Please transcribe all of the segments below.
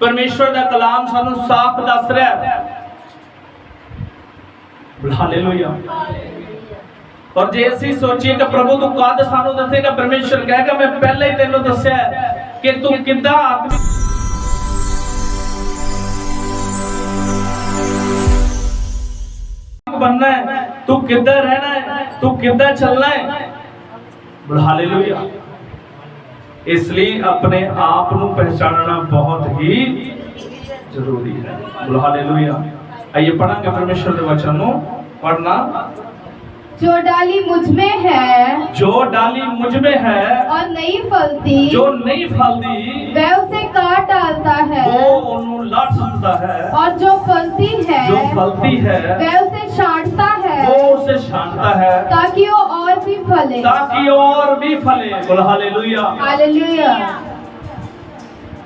ਪਰਮੇਸ਼ਵਰ ਦਾ ਕਲਾਮ ਸਾਨੂੰ ਸਾਫ਼ ਦੱਸ ਰਿਹਾ ਹੈ। ਹਾਲੇਲੂਇਆ। ਔਰ ਜੇ ਅਸੀਂ ਸੋਚੀਏ ਕਿ ਪ੍ਰਭੂ ਤੂੰ ਕਦ ਸਾਨੂੰ ਦੱਸੇਗਾ ਪਰਮੇਸ਼ਰ ਕਹੇਗਾ ਮੈਂ ਪਹਿਲਾਂ ਹੀ ਤੈਨੂੰ ਦੱਸਿਆ ਕਿ ਤੂੰ ਕਿੱਦਾਂ ਆਤਮਿਕ ਬੰਨਾ ਹੈ, ਤੂੰ ਕਿੱਦਾਂ ਰਹਿਣਾ ਹੈ, ਤੂੰ ਕਿੱਦਾਂ ਚੱਲਣਾ ਹੈ। ਹਾਲੇਲੂਇਆ। ਇਸ ਲਈ ਆਪਣੇ ਆਪ ਨੂੰ ਪਛਾਣਨਾ ਬਹੁਤ ਹੀ ਜ਼ਰੂਰੀ ਹੈ ਬੋਲੋ ਹਾਲੇਲੂਇਆ ਆइए पढ़ांगे परमेश्वर के वचन को पढ़ना जो डाली मुझ में है जो डाली मुझ में है और नहीं फलती जो नहीं फलती वह उसे काट डालता है वो उन्हें लाट सकता है और जो फलती है जो फलती है वह उसे छाटता है वो उसे छाटता है ताकि फले ताकि और भी फले बोल हालेलुया हालेलुया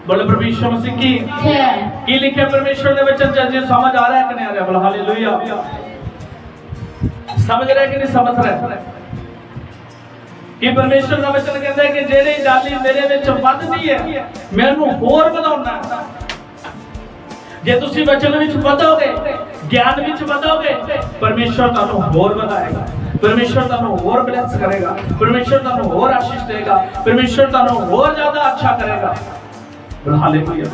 बोले प्रभु यीशु मसीह की जय ਕੀ ਲਿਖਿਆ ਪਰਮੇਸ਼ਵਰ ਦੇ ਵਚਨ ਚ ਜੇ ਸਮਝ ਆ ਰਿਹਾ ਹੈ ਕਿ ਨਹੀਂ ਆ ਰਿਹਾ ਬੋਲ ਹਾਲੇਲੂਇਆ ਸਮਝ ਰਿਹਾ ਕਿ ਨਹੀਂ ਸਮਝ ਰਿਹਾ ਕਿ ਪਰਮੇਸ਼ਵਰ ਦਾ ਵਚਨ ਕਹਿੰਦਾ ਹੈ ਕਿ ਜਿਹੜੀ ਡਾਲੀ ਮੇਰੇ ਵਿੱਚ ਵੱਧਦੀ ਹੈ ਮੈਂ ਉਹਨੂੰ ਹੋਰ ਵਧਾਉਣਾ ਹੈ। ਜੇ ਤੁਸੀਂ ਵਚਨ ਵਿੱਚ ਵਧੋਗੇ ਗਿਆਨ ਵਿੱਚ ਵਧੋਗੇ ਪਰਮੇਸ਼ਵਰ ਤੁਹਾਨੂੰ ਹੋਰ ਵਧਾਏਗਾ ਪਰਮੇਸ਼ਵਰ ਤੁਹਾਨੂੰ ਹੋਰ ਬਲੈਸ ਕਰੇਗਾ ਪਰਮੇਸ਼ਵਰ ਤੁਹਾਨੂੰ ਹੋਰ ਆਸ਼ੀਸ਼ ਦੇਗਾ ਪਰਮੇਸ਼ਵਰ ਤੁਹਾਨੂੰ ਹੋਰ ਜ਼ਿਆਦਾ ਅੱਛਾ ਕਰੇਗਾ ਹਾਲੇਲੂਇਆ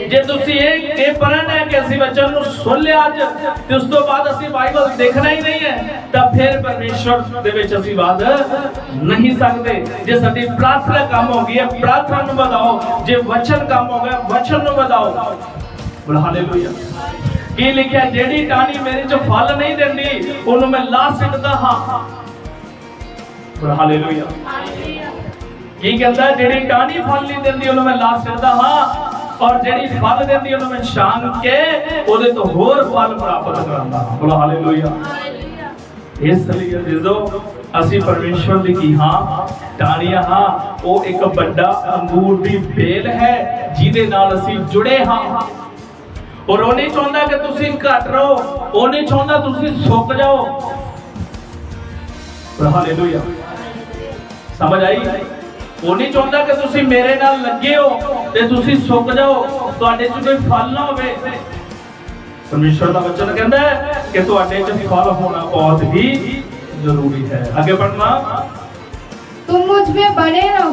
ਜੇ ਤੁਸੀਂ ਇਹ ਇਹ ਪੜ੍ਹਨਾ ਹੈ ਕਿ ਅਸੀਂ ਵਚਨ ਨੂੰ ਸੁਣ ਲਿਆ ਅੱਜ ਤੇ ਉਸ ਤੋਂ ਬਾਅਦ ਅਸੀਂ ਬਾਈਬਲ ਦੇਖਣਾ ਹੀ ਨਹੀਂ ਹੈ ਤਾਂ ਫਿਰ ਪਰਮੇਸ਼ਵਰ ਦੇ ਵਿੱਚ ਅਸੀਂ ਬਾਦ ਨਹੀਂ ਸਕਦੇ ਜੇ ਸਾਡੀ ਪ੍ਰਾਰਥਨਾ ਕੰਮ ਹੋ ਗਈ ਹੈ ਪ੍ਰਾਰਥਨਾ ਨੂੰ ਵਧਾਓ ਜੇ ਵਚਨ ਕੰਮ ਹੋ ਗਿਆ ਵਚਨ ਨੂੰ ਵਧਾਓ ਹਾਲੇਲੂਇਆ ਕੀ ਲਿਖਿਆ? ਜਿਹੜੀ ਟਾਹਣੀ ਮੇਰੇ ਚ ਫਲ ਨਹੀਂ ਦਿੰਦੀ, ਉਹਨੂੰ ਮੈਂ ਲਾ ਸਕਦਾ ਹਾਂ। ਬੋਲ ਹਾਲੇਲੂਇਆ। ਕੀ ਕਹਿੰਦਾ? ਜਿਹੜੀ ਟਾਹਣੀ ਫਲ ਨਹੀਂ ਦਿੰਦੀ, ਉਹਨੂੰ ਮੈਂ ਲਾ ਸਕਦਾ ਹਾਂ। ਔਰ ਜਿਹੜੀ ਫਲ ਦਿੰਦੀ, ਉਹਨੂੰ ਮੈਂ ਛਾਂਗ ਕੇ ਉਹਦੇ ਤੋਂ ਹੋਰ ਫਲ ਪ੍ਰਾਪਤ ਕਰਾਂਗਾ ਬੋਲੋ ਹਾਲੇਲੂਇਆ। ਇਸ ਲਈ ਅਜ਼ੀਜ਼ੋ, ਅਸੀਂ ਪਰਮੇਸ਼ਵਰ ਦੀ ਕੀ ਹਾਂ? ਟਾਹਣੀਆਂ ਹਾਂ। ਉਹ ਇੱਕ ਵੱਡਾ ਅੰਗੂਰ ਦੀ ਬੇਲ ਹੈ, ਜਿਹਦੇ ਨਾਲ ਅਸੀਂ ਜੁੜੇ ਹਾਂ। ਔਰ ਉਹ ਨਹੀਂ ਚਾਹੁੰਦਾ ਕਿ ਤੁਸੀਂ ਘਟ ਰਹੋ ਉਹ ਨਹੀਂ ਚਾਹੁੰਦਾ ਤੁਸੀਂ ਸੁੱਕ ਜਾਓ ਬੋਲੋ ਹਾਲੇਲੂਇਆ ਸਮਝ ਆਈ ਉਹ ਨਹੀਂ ਚਾਹੁੰਦਾ ਕਿ ਤੁਸੀਂ ਮੇਰੇ ਨਾਲ ਲੱਗੇ ਹੋ ਤੇ ਤੁਸੀਂ ਸੁੱਕ ਜਾਓ ਤੁਹਾਡੇ 'ਚ ਕੋਈ ਫਲ ਨਾ ਹੋਵੇ ਪਰਮੇਸ਼ਵਰ ਦਾ ਵਚਨ ਕਹਿੰਦਾ ਹੈ ਕਿ ਤੁਹਾਡੇ 'ਚ ਫਲ ਹੋਣਾ ਬਹੁਤ ਹੀ ਜ਼ਰੂਰੀ ਹੈ ਅੱਗੇ ਪੜਨਾ तुम मुझ में बने रहो